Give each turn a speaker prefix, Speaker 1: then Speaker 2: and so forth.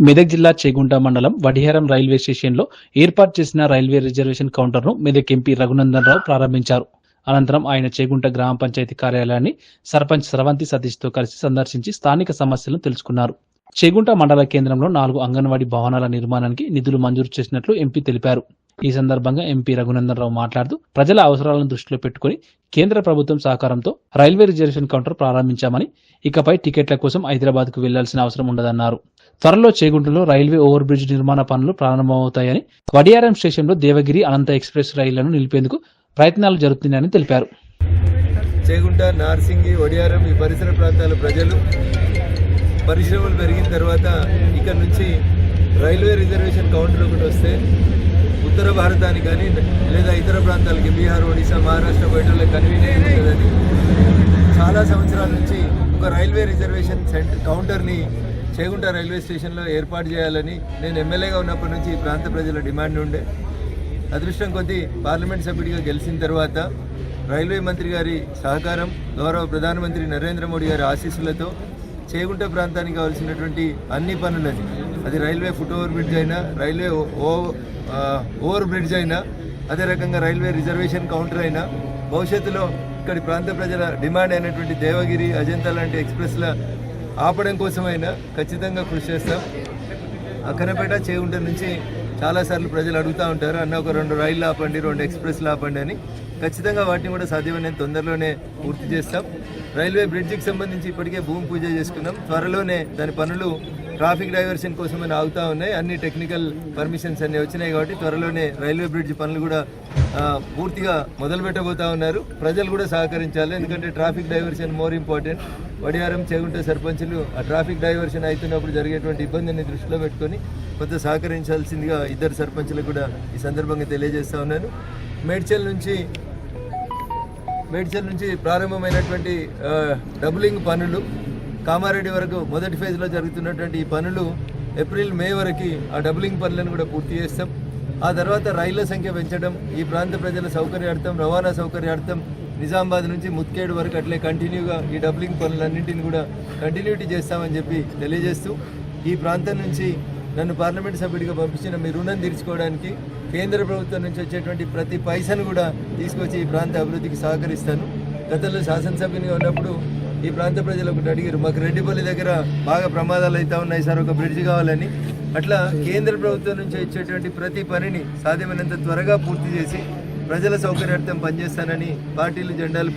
Speaker 1: మెదక్ జిల్లా చేగుంట మండలం వడిహారం రైల్వే స్టేషన్లో ఏర్పాటు చేసిన రైల్వే రిజర్వేషన్ కౌంటర్ను మెదక్ ఎంపీ రఘునందన్ రావు ప్రారంభించారు. అనంతరం ఆయన చేగుంట గ్రామ పంచాయతీ కార్యాలయాన్ని సర్పంచ్ స్రవంతి సతీష్తో కలిసి సందర్శించి స్థానిక సమస్యలను తెలుసుకున్నారు. చేగుంట మండల కేంద్రంలో నాలుగు అంగన్వాడీ భవనాల నిర్మాణానికి నిధులు మంజూరు చేసినట్లు ఎంపీ తెలిపారు. ఈ సందర్భంగా ఎంపీ రఘునందన్ రావు మాట్లాడుతూ ప్రజల అవసరాలను దృష్టిలో పెట్టుకుని కేంద్ర ప్రభుత్వం సహకారంతో రైల్వే రిజర్వేషన్ కౌంటర్ ప్రారంభించామని ఇకపై టికెట్ల కోసం హైదరాబాద్కు వెళ్ళాల్సిన అవసరం ఉండదన్నారు. త్వరలో చేగుంటలో రైల్వే ఓవర్ బ్రిడ్జ్ నిర్మాణ పనులు ప్రారంభమవుతాయని వడియారం స్టేషన్లో దేవగిరి అనంత ఎక్స్ప్రెస్ రైళ్ళను నిలిపేందుకు ప్రయత్నాలు జరుగుతున్నాయని తెలిపారు.
Speaker 2: చేగుంట నార్సింగి వడియారం ఈ పరిసర ప్రాంతాల ప్రజలు పరిశ్రమలు పెరిగిన తర్వాత ఇక్కడ నుంచి రైల్వే రిజర్వేషన్ కౌంటర్ ఒకటి వస్తే ఉత్తర భారతానికి కానీ లేదా ఇతర ప్రాంతాలకి బీహార్ ఒడిశా మహారాష్ట్ర బయటలో కన్వీనియంట్ ఉంటుందని. చాలా సంవత్సరాల నుంచి ఒక రైల్వే రిజర్వేషన్ సెంటర్ కౌంటర్ని చేగుంట రైల్వే స్టేషన్లో ఏర్పాటు చేయాలని నేను ఎమ్మెల్యేగా ఉన్నప్పటి నుంచి ఈ ప్రాంత ప్రజల డిమాండ్ ఉండే. అదృష్టం కొద్దీ పార్లమెంట్ సభ్యుడిగా గెలిచిన తర్వాత రైల్వే మంత్రి గారి సహకారం గౌరవ ప్రధానమంత్రి నరేంద్ర మోడీ గారి ఆశీస్సులతో చేగుంట ప్రాంతానికి కావాల్సినటువంటి అన్ని పనులని అది. రైల్వే ఫుట్ ఓవర్ బ్రిడ్జ్ అయినా రైల్వే ఓవర్ బ్రిడ్జ్ అయినా అదే రకంగా రైల్వే రిజర్వేషన్ కౌంటర్ అయినా భవిష్యత్తులో ఇక్కడి ప్రాంత ప్రజల డిమాండ్ అయినటువంటి దేవగిరి అజంతా లాంటి ఎక్స్ప్రెస్ల ఆపడం కోసమైనా ఖచ్చితంగా కృషి చేస్తాం. అక్కనపేట చేగుంట నుంచి చాలాసార్లు ప్రజలు అడుగుతూ ఉంటారు అన్న ఒక రెండు రైళ్ళు ఆపండి రెండు ఎక్స్ప్రెస్లు ఆపండి అని. ఖచ్చితంగా వాటిని కూడా సాధ్యమైన తొందరలోనే పూర్తి చేస్తాం. రైల్వే బ్రిడ్జికి సంబంధించి ఇప్పటికే భూమి పూజ చేసుకున్నాం. త్వరలోనే దాని పనులు ట్రాఫిక్ డైవర్షన్ కోసమని ఆగుతూ ఉన్నాయి. అన్ని టెక్నికల్ పర్మిషన్స్ అన్ని వచ్చినాయి కాబట్టి త్వరలోనే రైల్వే బ్రిడ్జ్ పనులు కూడా పూర్తిగా మొదలు పెట్టబోతా ఉన్నారు. ప్రజలు కూడా సహకరించాలి. ఎందుకంటే traffic diversion more important. Vadiyaram Chegunta సర్పంచులు ఆ ట్రాఫిక్ డైవర్షన్ అవుతున్నప్పుడు జరిగేటువంటి ఇబ్బందిని దృష్టిలో పెట్టుకొని కొంత సహకరించాల్సిందిగా ఇద్దరు సర్పంచులకు కూడా ఈ సందర్భంగా తెలియజేస్తా ఉన్నాను. మేడ్చల్ నుంచి మేడ్చల్ నుంచి ప్రారంభమైనటువంటి డబులింగ్ పనులు కామారెడ్డి వరకు మొదటి ఫేజ్లో జరుగుతున్నటువంటి ఈ పనులు ఏప్రిల్ మే వరకు ఆ డబులింగ్ పనులను కూడా పూర్తి చేస్తాం. ఆ తర్వాత రైళ్ళ సంఖ్య పెంచడం ఈ ప్రాంత ప్రజల సౌకర్యార్థం రవాణా సౌకర్యార్థం నిజామాబాద్ నుంచి ముత్కేడు వరకు అట్లే కంటిన్యూగా ఈ డబ్లింగ్ పనులన్నింటిని కూడా కంటిన్యూటీ చేస్తామని చెప్పి తెలియజేస్తూ ఈ ప్రాంతం నుంచి నన్ను పార్లమెంట్ సభ్యుడిగా పంపించిన మీ రుణం తీర్చుకోవడానికి కేంద్ర ప్రభుత్వం నుంచి వచ్చేటువంటి ప్రతి పైసను కూడా తీసుకొచ్చి ఈ ప్రాంత అభివృద్ధికి సహకరిస్తాను. గతంలో శాసనసభ్యునిగా ఉన్నప్పుడు ఈ ప్రాంత ప్రజలు ఒకటి అడిగారు మాకు రెడ్డిపల్లి దగ్గర బాగా ప్రమాదాలు అవుతా ఉన్నాయి సార్ ఒక బ్రిడ్జ్ కావాలని. అట్లా కేంద్ర ప్రభుత్వం నుంచి ఇచ్చేటువంటి ప్రతి పనిని సాధ్యమైనంత త్వరగా పూర్తి చేసి ప్రజల సౌకర్యార్థం పనిచేస్తానని పార్టీలు జెండాలు